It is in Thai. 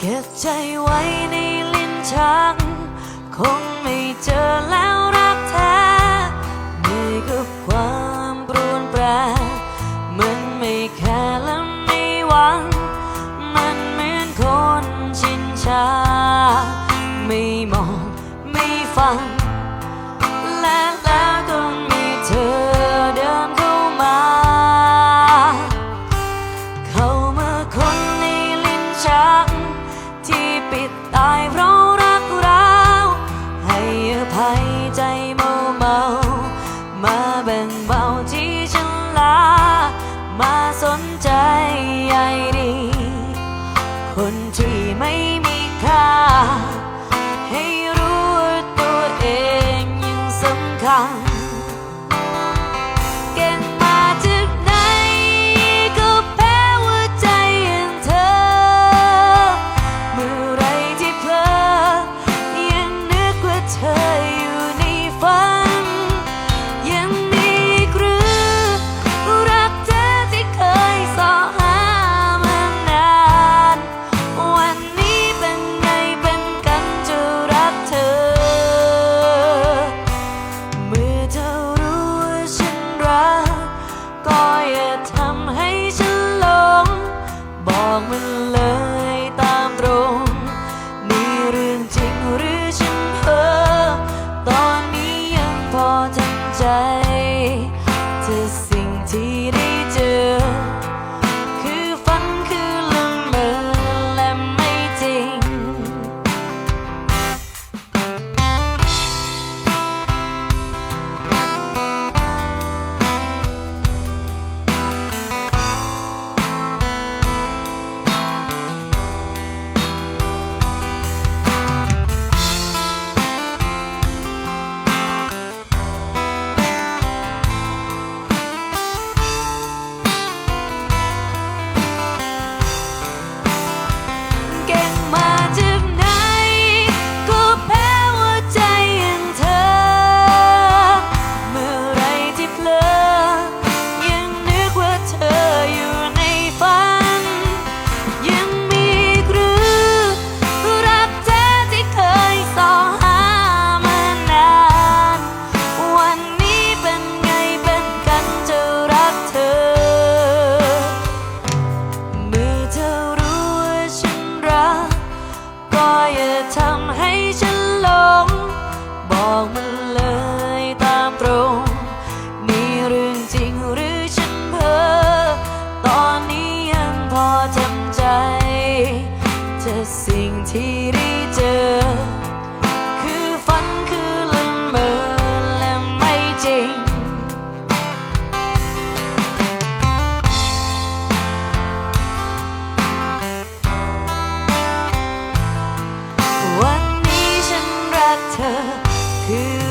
เก็บใจไว้ในลิ้นชัก คงไม่เจอแล้วรักแท้ในกับความปรวนแปร มันไม่แค่และไม่หวัง มันเหมือนคนชินชา ไม่มองไม่ฟัง along with ไรจะสิ่งที่ได้เจอ คือฝันคือลืะเมอและไม่จริง วันนี้ฉันรักเธอคือ